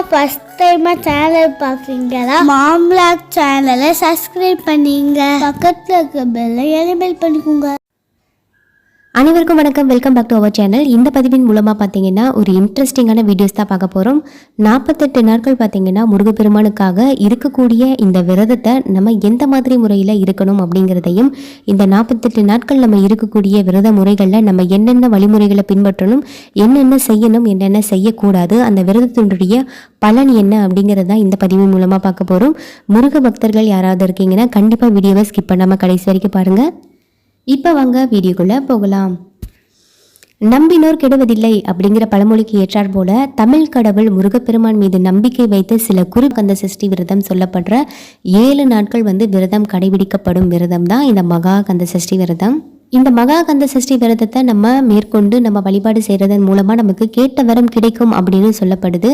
தான் ஃபர்ஸ்ட் டைமாக சேனல் பார்க்குறீங்களா மாம்லாக் சேனலை சப்ஸ்கிரைப் பண்ணிங்க. பக்கத்தில் இருக்க பெல்லை எனபிள் பண்ணிக்கோங்க. அனைவருக்கும் வணக்கம். Welcome back to our channel இந்த பதிவின் மூலமாக பார்த்தீங்கன்னா ஒரு இன்ட்ரெஸ்டிங்கான வீடியோஸ் தான் பார்க்க போகிறோம் நாற்பத்தெட்டு நாட்கள் பார்த்தீங்கன்னா முருகப்பெருமானுக்காக இருக்கக்கூடிய இந்த விரதத்தை நம்ம எந்த மாதிரி முறையில் இருக்கணும் அப்படிங்கிறதையும் இந்த நாற்பத்தெட்டு நாட்கள் நம்ம இருக்கக்கூடிய விரத முறைகளில் நம்ம என்னென்ன வழிமுறைகளை பின்பற்றணும் என்னென்ன செய்யணும் என்னென்ன செய்யக்கூடாது அந்த விரதத்தினுடைய பலன் என்ன அப்படிங்கிறத இந்த பதிவின் மூலமாக பார்க்க போகிறோம் முருக பக்தர்கள் யாராவது இருக்கீங்கன்னா கண்டிப்பாக வீடியோவை ஸ்கிப் பண்ணாமல் கடைசி வரைக்கும் பாருங்கள் இப்போ வாங்க வீடியோக்குள்ளே போகலாம். நம்பினோர் கெடுவதில்லை அப்படிங்கிற பழமொழிக்கு ஏற்றாற் போல தமிழ் கடவுள் முருகப்பெருமான் மீது நம்பிக்கை வைத்து சில குரு கந்த சஷ்டி விரதம் சொல்லப்படுற ஏழு நாட்கள் வந்து விரதம் கடைபிடிக்கப்படும் விரதம் தான் இந்த மகா கந்த சஷ்டி விரதம். இந்த மகா கந்த சஷ்டி விரதத்தை நம்ம மேற்கொண்டு நம்ம வழிபாடு செய்கிறதன் மூலமாக நமக்கு கேட்ட வரம் கிடைக்கும் அப்படின்னு சொல்லப்படுது.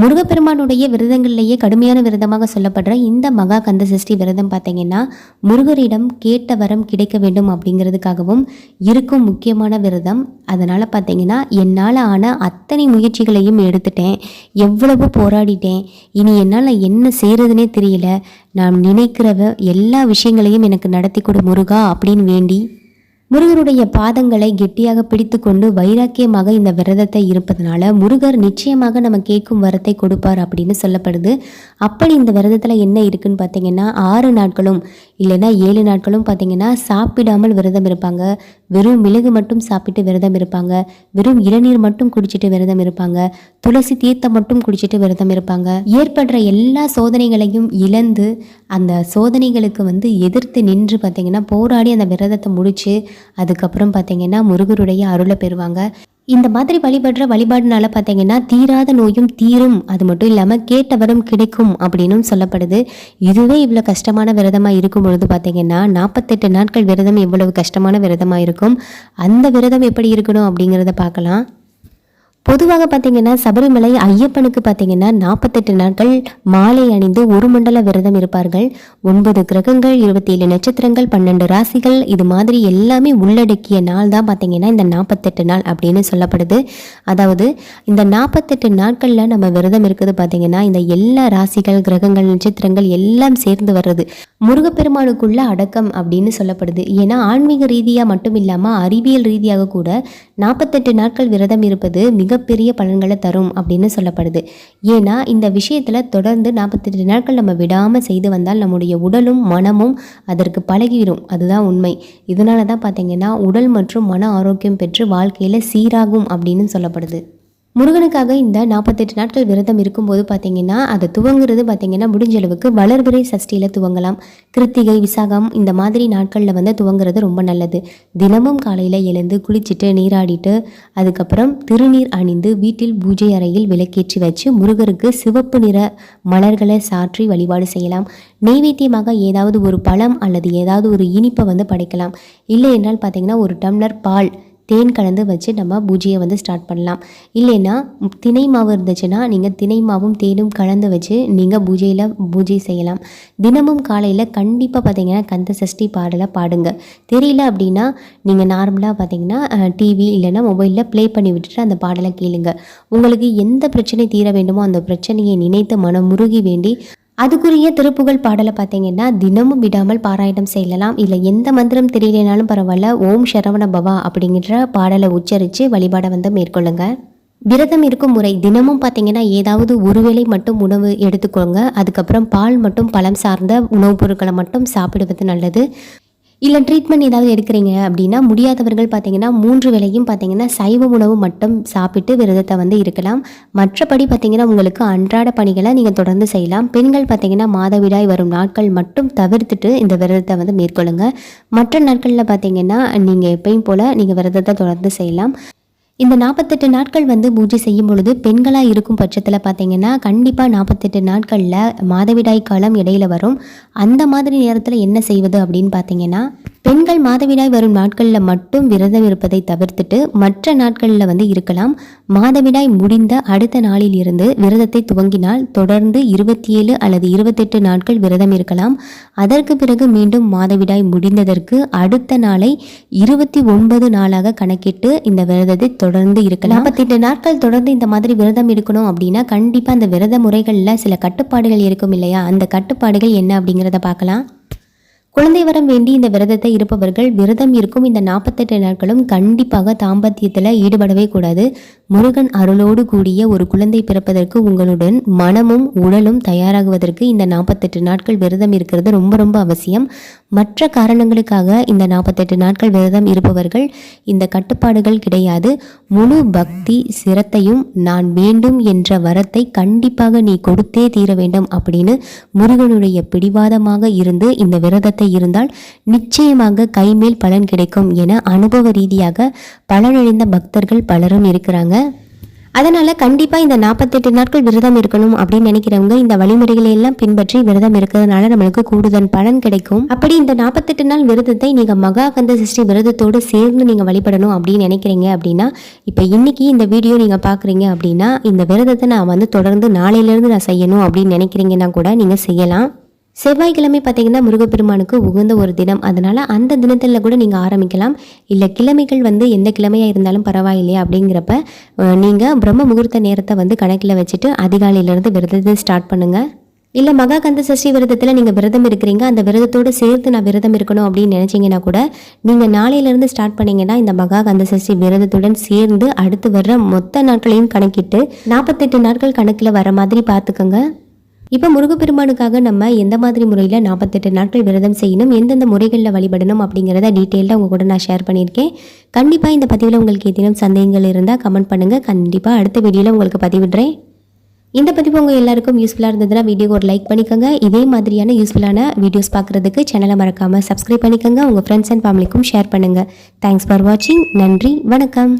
முருகப்பெருமானுடைய விரதங்கள்லேயே கடுமையான விரதமாக சொல்லப்படுற இந்த மகா கந்த சஷ்டி விரதம் பார்த்தீங்கன்னா முருகரிடம் கேட்ட வரம் கிடைக்க வேண்டும் அப்படிங்கிறதுக்காகவும் இருக்கும் முக்கியமான விரதம். அதனால் பார்த்தீங்கன்னா என்னால் ஆன அத்தனை முயற்சிகளையும் எடுத்துட்டேன். எவ்வளவு போராடிட்டேன். இனி என்னால் என்ன செய்கிறதுனே தெரியல. நான் நினைக்கிறவ எல்லா விஷயங்களையும் எனக்கு நடத்தி கொடு முருகா அப்படின்னு வேண்டி முருகருடைய பாதங்களை கெட்டியாக பிடித்து கொண்டு வைராக்கியமாக இந்த விரதத்தை இருப்பதனால முருகர் நிச்சயமாக நம்ம கேட்கும் வரத்தை கொடுப்பார் அப்படின்னு சொல்லப்படுது. அப்படி இந்த விரதத்தில் என்ன இருக்குன்னு பார்த்தீங்கன்னா ஆறு நாட்களும் இல்லைன்னா ஏழு நாட்களும் பார்த்தீங்கன்னா சாப்பிடாமல் விரதம் இருப்பாங்க. வெறும் மிளகு மட்டும் சாப்பிட்டு விரதம் இருப்பாங்க. வெறும் இளநீர் மட்டும் குடிச்சிட்டு விரதம் இருப்பாங்க. துளசி தீர்த்தம் மட்டும் குடிச்சிட்டு விரதம் இருப்பாங்க. ஏற்படுற எல்லா சோதனைகளையும் இழந்து அந்த சோதனைகளுக்கு வந்து எதிர்த்து நின்று பார்த்தீங்கன்னா போராடி அந்த விரதத்தை முடிச்சு அதுக்கப்புறம் பார்த்தீங்கன்னா முருகருடைய அருளை பெறுவாங்க. இந்த மாதிரி வழிபடுற வழிபாடுனால பார்த்தீங்கன்னா தீராத நோயும் தீரும். அது மட்டும் இல்லாமல் கேட்டவரும் கிடைக்கும் அப்படின்னும் சொல்லப்படுது. இதுவே இவ்வளோ கஷ்டமான விரதமாக இருக்கும் பொழுது பார்த்தீங்கன்னா நாற்பத்தெட்டு நாட்கள் விரதம் எவ்வளவு கஷ்டமான விரதமாக இருக்கும். அந்த விரதம் எப்படி இருக்கணும் அப்படிங்கிறத பார்க்கலாம். பொதுவாக பார்த்தீங்கன்னா சபரிமலை ஐயப்பனுக்கு பார்த்தீங்கன்னா நாற்பத்தெட்டு நாட்கள் மாலை அணிந்து ஒரு மண்டல விரதம் இருப்பார்கள். ஒன்பது கிரகங்கள் இருபத்தி ஏழு நட்சத்திரங்கள் பன்னெண்டு ராசிகள் இது மாதிரி எல்லாமே உள்ளடக்கிய நாள் தான் பார்த்தீங்கன்னா இந்த நாற்பத்தெட்டு நாள் அப்படின்னு சொல்லப்படுது. அதாவது இந்த நாற்பத்தெட்டு நாட்களில் நம்ம விரதம் இருக்குது பார்த்தீங்கன்னா இந்த எல்லா ராசிகள் கிரகங்கள் நட்சத்திரங்கள் எல்லாம் சேர்ந்து வர்றது. முருகப்பெருமானுக்குள்ள அடக்கம் அப்படின்னு சொல்லப்படுது. ஏன்னா ஆன்மீக ரீதியாக மட்டும் இல்லாமல் அறிவியல் ரீதியாக கூட நாற்பத்தெட்டு நாட்கள் விரதம் இருப்பது மிகப்பெரிய பலன்களை தரும் அப்படின்னு சொல்லப்படுது. ஏன்னா இந்த விஷயத்தில் தொடர்ந்து நாற்பத்தெட்டு நாட்கள் நம்ம விடாமல் செய்து வந்தால் நம்முடைய உடலும் மனமும் அதற்கு பழகிடும் அதுதான் உண்மை. இதனால தான் பார்த்தீங்கன்னா உடல் மற்றும் மன ஆரோக்கியம் பெற்று வாழ்க்கையில் சீராகும் அப்படின்னு சொல்லப்படுது. முருகனுக்காக இந்த நாற்பத்தெட்டு நாட்கள் விரதம் இருக்கும்போது பார்த்தீங்கன்னா அதை துவங்குறது பார்த்தீங்கன்னா முடிஞ்ச அளவுக்கு வளர்பிறை சஷ்டியில் துவங்கலாம். கிருத்திகை விசாகம் இந்த மாதிரி நாட்களில் வந்து துவங்குறது ரொம்ப நல்லது. தினமும் காலையில் எழுந்து குளிச்சுட்டு நீராடிட்டு அதுக்கப்புறம் திருநீர் அணிந்து வீட்டில் பூஜை அறையில் விளக்கேற்றி வச்சு முருகருக்கு சிவப்பு நிற மலர்களை சாற்றி வழிபாடு செய்யலாம். நெய்வேத்தியமாக ஏதாவது ஒரு பழம் அல்லது ஏதாவது ஒரு இனிப்பை வந்து படைக்கலாம். இல்லை என்றால் பார்த்தீங்கன்னா ஒரு டம்ளர் பால் தேன் கலந்து வச்சு நம்ம பூஜையை வந்து ஸ்டார்ட் பண்ணலாம். இல்லைன்னா தினை மாவு இருந்துச்சுன்னா நீங்கள் தினை மாவும் தேனும் கலந்து வச்சு நீங்கள் பூஜையில் பூஜை செய்யலாம். தினமும் காலையில் கண்டிப்பாக பார்த்தீங்கன்னா கந்த சஷ்டி பாடலை பாடுங்க. தெரியல அப்படின்னா நீங்கள் நார்மலாக பார்த்தீங்கன்னா டிவி இல்லைன்னா மொபைலில் ப்ளே பண்ணி விட்டுட்டு அந்த பாடலை கேளுங்க. உங்களுக்கு எந்த பிரச்சனை தீர வேண்டுமோ அந்த பிரச்சனையை நினைத்து மனம் முருகி வேண்டி அதுக்குரிய திருப்புகழ் பாடலை பார்த்தீங்கன்னா தினமும் விடாமல் பாராயணம் செய்யலாம். இல்லை எந்த மந்திரம் தெரியலனாலும் பரவாயில்ல. ஓம் சரவண பவா அப்படிங்கிற பாடலை உச்சரித்து வழிபாடை வந்து மேற்கொள்ளுங்க. விரதம் இருக்கும் முறை தினமும் பார்த்தீங்கன்னா ஏதாவது ஒருவேளை மட்டும் உணவு எடுத்துக்கோங்க. அதுக்கப்புறம் பால் மட்டும் பழம் சார்ந்த உணவுப் பொருட்களை மட்டும் சாப்பிடுவது நல்லது. இல்லை ட்ரீட்மெண்ட் ஏதாவது எடுக்கிறீங்க அப்படின்னா முடியாதவர்கள் பார்த்தீங்கன்னா மூன்று வேளையும் பார்த்தீங்கன்னா சைவ உணவு மட்டும் சாப்பிட்டு விரதத்தை வந்து இருக்கலாம். மற்றபடி பார்த்தீங்கன்னா உங்களுக்கு அன்றாட பணிகளை நீங்கள் தொடர்ந்து செய்யலாம். பெண்கள் பார்த்தீங்கன்னா மாதவிடாய் வரும் நாட்கள் மட்டும் தவிர்த்துட்டு இந்த விரதத்தை வந்து மேற்கொள்ளுங்க. மற்ற நாட்களில் பார்த்தீங்கன்னா நீங்கள் எப்பயும் போல் நீங்கள் விரதத்தை தொடர்ந்து செய்யலாம். இந்த நாற்பத்தெட்டு நாட்கள் வந்து பூஜை செய்யும் பொழுது பெண்களாக இருக்கும் பட்சத்தில் பார்த்தீங்கன்னா கண்டிப்பாக நாற்பத்தெட்டு நாட்களில் மாதவிடாய் காலம் இடையில வரும். அந்த மாதிரி நேரத்தில் என்ன செய்வது அப்படின்னு பார்த்தீங்கன்னா பெண்கள் மாதவிடாய் வரும் நாட்களில் மட்டும் விரதம் இருப்பதை தவிர்த்துட்டு மற்ற நாட்களில் வந்து இருக்கலாம். மாதவிடாய் முடிந்த அடுத்த நாளில் இருந்து விரதத்தை துவங்கினால் தொடர்ந்து இருபத்தி ஏழு அல்லது இருபத்தெட்டு நாட்கள் விரதம் இருக்கலாம். அதற்கு பிறகு மீண்டும் மாதவிடாய் முடிந்ததற்கு அடுத்த நாளை இருபத்தி ஒன்பது நாளாக கணக்கிட்டு இந்த விரதத்தை தொடர்ந்து இருக்கலாம். நாற்பத்தெட்டு நாட்கள் தொடர்ந்து இந்த மாதிரி விரதம் இருக்கணும் அப்படின்னா கண்டிப்பாக அந்த விரத முறைகளில் சில கட்டுப்பாடுகள் இருக்கும் இல்லையா? அந்த கட்டுப்பாடுகள் என்ன அப்படிங்கிறத பார்க்கலாம். குழந்தை வரம் வேண்டி இந்த விரதத்தை இருப்பவர்கள் விரதம் இருக்கும் இந்த நாற்பத்தெட்டு நாட்களும் கண்டிப்பாக தாம்பத்தியத்தில் ஈடுபடவே கூடாது. முருகன் அருளோடு கூடிய ஒரு குழந்தை பிறப்பதற்கு உங்களுடன் மனமும் உடலும் தயாராகுவதற்கு இந்த நாற்பத்தெட்டு நாட்கள் விரதம் இருக்கிறது ரொம்ப ரொம்ப அவசியம். மற்ற காரணங்களுக்காக இந்த நாற்பத்தெட்டு நாட்கள் விரதம் இருப்பவர்கள் இந்த கட்டுப்பாடுகள் கிடையாது. முழு பக்தி சிரத்தையும் நான் வேண்டும் என்ற வரத்தை கண்டிப்பாக நீ கொடுத்தே தீர வேண்டும் அப்படின்னு முருகனுடைய பிடிவாதமாக இருந்து இந்த விரதத்தை இருந்தால் நிச்சயமாக கைமேல் பலன் கிடைக்கும் என அனுபவ ரீதியாக பலனடைந்த பக்தர்கள் பலரும் இருக்கிறாங்க. அதனால் கண்டிப்பாக இந்த நாற்பத்தெட்டு நாட்கள் விரதம் இருக்கணும் அப்படின்னு நினைக்கிறவங்க இந்த வழிமுறைகளை எல்லாம் பின்பற்றி விரதம் இருக்கிறதுனால நம்மளுக்கு கூடுதல் பலன் கிடைக்கும். அப்படி இந்த நாற்பத்தெட்டு நாள் விரதத்தை நீங்கள் மகாகந்த சஷ்டி விரதத்தோடு சேர்ந்து நீங்கள் வழிபடணும் அப்படின்னு நினைக்கிறீங்க அப்படின்னா இப்போ இன்னைக்கு இந்த வீடியோ நீங்கள் பார்க்குறீங்க அப்படின்னா இந்த விரதத்தை நான் வந்து தொடர்ந்து நாளையிலேருந்து நான் செய்யணும் அப்படின்னு நினைக்கிறீங்கன்னா கூட நீங்கள் செய்யலாம். செவ்வாய்க்கிழமை பார்த்தீங்கன்னா முருகப்பெருமானுக்கு உகந்த ஒரு தினம். அதனால் அந்த தினத்தில் கூட நீங்கள் ஆரம்பிக்கலாம். இல்லை கிழமைகள் வந்து எந்த கிழமையாக இருந்தாலும் பரவாயில்லையா அப்படிங்கிறப்ப நீங்கள் பிரம்ம முகூர்த்த நேரத்தை வந்து கணக்கில் வச்சுட்டு அதிகாலையிலேருந்து விரதத்தை ஸ்டார்ட் பண்ணுங்கள் இல்லை மகா கந்த சஷ்டி விரதத்தில் நீங்கள் விரதம் இருக்கிறீங்க. அந்த விரதத்தோடு சேர்த்து நான் விரதம் இருக்கணும் அப்படின்னு நினச்சிங்கன்னா கூட நீங்கள் நாளையிலேருந்து ஸ்டார்ட் பண்ணிங்கன்னா இந்த மகா கந்த சஷ்டி விரதத்துடன் சேர்ந்து அடுத்து வர்ற மொத்த நாட்களையும் கணக்கிட்டு நாற்பத்தெட்டு நாட்கள் கணக்கில் வர மாதிரி பார்த்துக்கோங்க. இப்போ முருகப்பெருமானுக்காக நம்ம எந்த மாதிரி முறையில் நாற்பத்தெட்டு நாட்கள் விரதம் செய்யணும் எந்தெந்த முறைகளில் வழிபடணும் அப்படிங்கிறத டீட்டெயிலாக உங்கள் கூட நான் ஷேர் பண்ணியிருக்கேன். கண்டிப்பாக இந்த பதிவில் உங்களுக்கு ஏதேனும் சந்தேகங்கள் இருந்தால் கமெண்ட் பண்ணுங்கள் கண்டிப்பாக அடுத்த வீடியோவில் உங்களுக்கு பதிவிடுறேன். இந்த பதிவு உங்கள் எல்லாருக்கும் யூஸ்ஃபுல்லாக இருந்ததுன்னா வீடியோ ஒரு லைக் பண்ணிக்கோங்க. இதே மாதிரியான யூஸ்ஃபுல்லான வீடியோஸ் பார்க்குறதுக்கு சேனலை மறக்காமல் சப்ஸ்கிரைப் பண்ணிக்கோங்க. உங்கள் ஃப்ரெண்ட்ஸ் அண்ட் ஃபேமிலிக்கும் ஷேர் பண்ணுங்கள் தேங்க்ஸ் ஃபார் வாட்சிங் நன்றி. வணக்கம்.